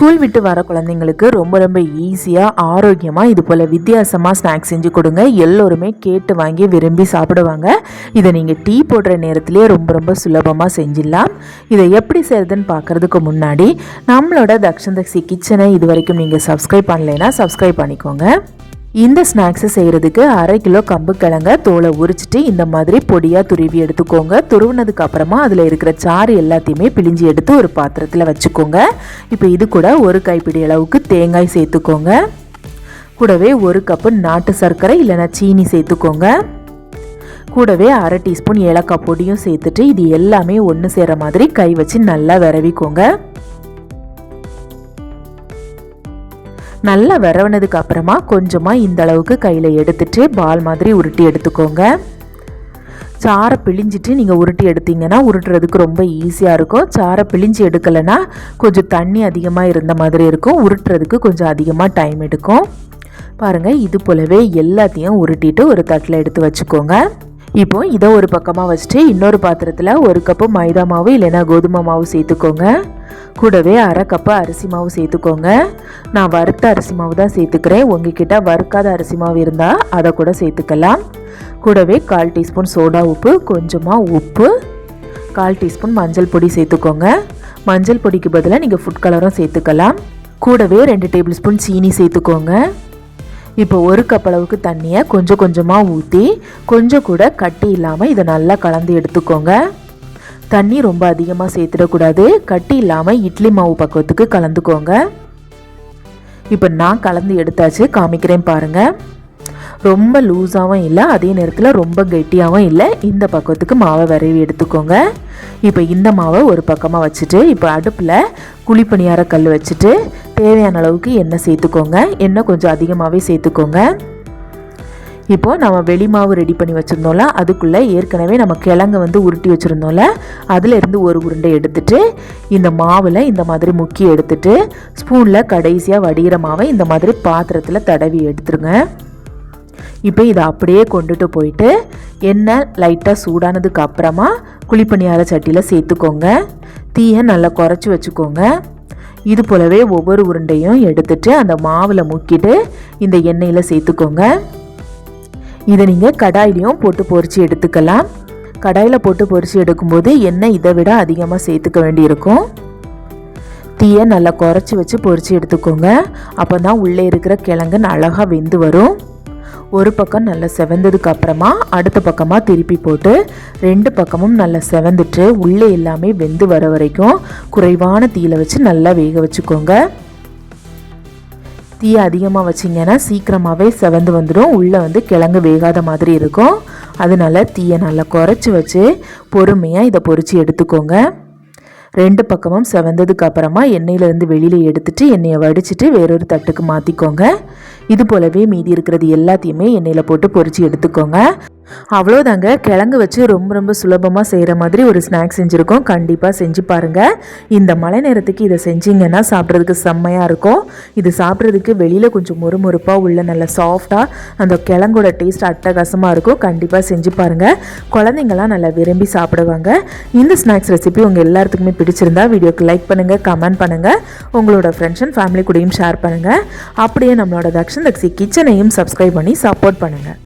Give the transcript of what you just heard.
School விட்டு வர குழந்தைங்களுக்கு ரொம்ப ரொம்ப ஈஸியாக ஆரோக்கியமாக இது போல் வித்தியாசமாக ஸ்நாக்ஸ் செஞ்சு கொடுங்க. எல்லோருமே கேட்டு வாங்கி விரும்பி சாப்பிடுவாங்க. இதை நீங்கள் டீ போடுற நேரத்திலே ரொம்ப ரொம்ப சுலபமாக செஞ்சிடலாம். இதை எப்படி செய்யறதுன்னு பார்க்குறதுக்கு முன்னாடி நம்மளோட தக்ஷன் தக்ஷி கிச்சனை இது வரைக்கும் நீங்கள் சப்ஸ்கிரைப் பண்ணலைன்னா சப்ஸ்கிரைப் பண்ணிக்கோங்க. இந்த ஸ்நாக்ஸை செய்கிறதுக்கு அரை கிலோ கம்பு கிழங்க தோலை உரிச்சிட்டு இந்த மாதிரி பொடியாக துருவி எடுத்துக்கோங்க. துருவினதுக்கு அப்புறமா அதில் இருக்கிற சாறு எல்லாத்தையுமே பிழிஞ்சு எடுத்து ஒரு பாத்திரத்தில் வச்சுக்கோங்க. இப்போ இது கூட ஒரு கைப்பிடி அளவுக்கு தேங்காய் சேர்த்துக்கோங்க. கூடவே ஒரு கப்பு நாட்டு சர்க்கரை இல்லைன்னா சீனி சேர்த்துக்கோங்க. கூடவே அரை டீஸ்பூன் ஏலக்காய் பொடியும் சேர்த்துட்டு இது எல்லாமே ஒன்று சேர மாதிரி கை வச்சு நல்லா விரவிக்கோங்க. நல்லா வரவனதுக்கு அப்புறமா கொஞ்சமாக இந்த அளவுக்கு கையில் எடுத்துட்டு பால் மாதிரி உருட்டி எடுத்துக்கோங்க. சாரை பிழிஞ்சிட்டு நீங்கள் உருட்டி எடுத்தீங்கன்னா உருட்டுறதுக்கு ரொம்ப ஈஸியாக இருக்கும். சாரை பிழிஞ்சு எடுக்கலைன்னா கொஞ்சம் தண்ணி அதிகமாக இருந்த மாதிரி இருக்கும். உருட்டுறதுக்கு கொஞ்சம் அதிகமாக டைம் எடுக்கும். பாருங்கள் இது போலவே எல்லாத்தையும் உருட்டிட்டு ஒரு தட்டில் எடுத்து வச்சுக்கோங்க. இப்போ இதை ஒரு பக்கமாக வச்சுட்டு இன்னொரு பாத்திரத்தில் ஒரு கப்பு மைதா மாவு இல்லைன்னா கோதுமை மாவு சேர்த்துக்கோங்க. கூடவே அரை கப்பு அரிசி மாவு சேர்த்துக்கோங்க. நான் வறுத்த அரிசி மாவு தான் சேர்த்துக்கிறேன். உங்ககிட்ட வறுக்காத அரிசி மாவு இருந்தால் அதை கூட சேர்த்துக்கலாம். கூடவே கால் டீஸ்பூன் சோடா உப்பு கொஞ்சமாக உப்பு கால் டீஸ்பூன் மஞ்சள் பொடி சேர்த்துக்கோங்க. மஞ்சள் பொடிக்கு பதிலாக நீங்கள் ஃபுட் கலரும் சேர்த்துக்கலாம். கூடவே ரெண்டு டேபிள் ஸ்பூன் சீனி சேர்த்துக்கோங்க. இப்போ ஒரு கப் அளவுக்கு தண்ணியை கொஞ்சம் கொஞ்சமாக ஊற்றி கொஞ்சம் கூட கட்டி இல்லாமல் இதை நல்லா கலந்து எடுத்துக்கோங்க. தண்ணி ரொம்ப அதிகமாக சேர்த்துடக்கூடாது. கட்டி இல்லாமல் இட்லி மாவு பக்குவத்துக்கு கலந்துக்கோங்க. இப்போ நான் கலந்து எடுத்தாச்சு காமிக்கிறேன் பாருங்கள் ரொம்ப லூஸாகவும் இல்லை அதே நேரத்தில் ரொம்ப கெட்டியாகவும் இல்லை. இந்த பக்கத்துக்கு மாவை விரைவி எடுத்துக்கோங்க. இப்போ இந்த மாவை ஒரு பக்கமாக வச்சுட்டு இப்போ அடுப்பில் குழிப்பணியார கல் வச்சுட்டு தேவையான அளவுக்கு எண்ணெய் சேர்த்துக்கோங்க. எண்ணெய் கொஞ்சம் அதிகமாகவே சேர்த்துக்கோங்க. இப்போது நம்ம வெளி மாவு ரெடி பண்ணி வச்சுருந்தோம்ல அதுக்குள்ளே ஏற்கனவே நம்ம கிழங்கு வந்து உருட்டி வச்சுருந்தோம்ல அதிலேருந்து ஒரு உருண்டை எடுத்துட்டு இந்த மாவில் இந்த மாதிரி முக்கி எடுத்துட்டு ஸ்பூனில் கடைசியாக வடிகிற மாவை இந்த மாதிரி பாத்திரத்தில் தடவி எடுத்துருங்க. இப்போ இதை அப்படியே கொண்டுட்டு போயிட்டு எண்ணெய் லைட்டாக சூடானதுக்கு அப்புறமா குழிப்பணியார சட்டியில் சேர்த்துக்கோங்க. தீயை நல்லா குறைச்சி வச்சுக்கோங்க. இது போலவே ஒவ்வொரு உருண்டையும் எடுத்துட்டு அந்த மாவில் முக்கிட்டு இந்த எண்ணெயில் சேர்த்துக்கோங்க. இதை நீங்கள் கடாயிலையும் போட்டு பொரித்து எடுத்துக்கலாம். கடாயில் போட்டு பொரித்து எடுக்கும்போது எண்ணெய் இதை விட அதிகமாக சேர்த்துக்க வேண்டியிருக்கும். தீயை நல்லா குறைச்சி வச்சு பொரித்து எடுத்துக்கோங்க. அப்போ தான் உள்ளே இருக்கிற கிழங்கு அழகாக வெந்து வரும். ஒரு பக்கம் நல்லா செவந்ததுக்கு அப்புறமா அடுத்த பக்கமாக திருப்பி போட்டு ரெண்டு பக்கமும் நல்லா செவந்துட்டு உள்ளே எல்லாமே வெந்து வர வரைக்கும் குறைவான தீயில வச்சு நல்லா வேக வச்சுக்கோங்க. தீயை அதிகமாக வச்சிங்கன்னா சீக்கிரமாகவே செவந்து வந்துடும் உள்ளே வந்து கிழங்கு வேகாத மாதிரி இருக்கும். அதனால தீயை நல்லா குறைச்சி வச்சு பொறுமையாக இதை பொறிச்சு எடுத்துக்கோங்க. ரெண்டு பக்கமும் செவந்ததுக்கு அப்புறமா எண்ணெயிலேருந்து வெளியில் எடுத்துட்டு எண்ணெயை வடிச்சிட்டு வேறொரு தட்டுக்கு மாற்றிக்கோங்க இது போலவே மீதி இருக்கிறது எல்லாத்தையுமே எண்ணெயில் போட்டு பொறிச்சு எடுத்துக்கோங்க. அவ்வளோதாங்க கிழங்கு வச்சு ரொம்ப ரொம்ப சுலபமாக செய்கிற மாதிரி ஒரு ஸ்நாக்ஸ் செஞ்சுருக்கோம். கண்டிப்பாக செஞ்சு பாருங்கள் இந்த மழை நேரத்துக்கு இதை செஞ்சிங்கன்னா சாப்பிட்றதுக்கு செம்மையாக இருக்கும். இது சாப்பிட்றதுக்கு வெளியில் கொஞ்சம் மொறுமொறுப்பாக உள்ள நல்ல சாஃப்டாக அந்த கிழங்கோட டேஸ்ட் அட்டகாசமாக இருக்கும். கண்டிப்பாக செஞ்சு பாருங்கள் குழந்தைங்களாம் நல்லா விரும்பி சாப்பிடுவாங்க. இந்த ஸ்நாக்ஸ் ரெசிபி உங்கள் எல்லாத்துக்குமே பிடிச்சிருந்தா வீடியோக்கு லைக் பண்ணுங்கள் கமெண்ட் பண்ணுங்கள் உங்களோட ஃப்ரெண்ட்ஸ் அண்ட் ஃபேமிலி கூடயும் ஷேர் பண்ணுங்கள் அப்படியே நம்மளோட தக்ஷன் தக்ஷி கிச்சனையும் சப்ஸ்கிரைப் பண்ணி சப்போர்ட் பண்ணுங்கள்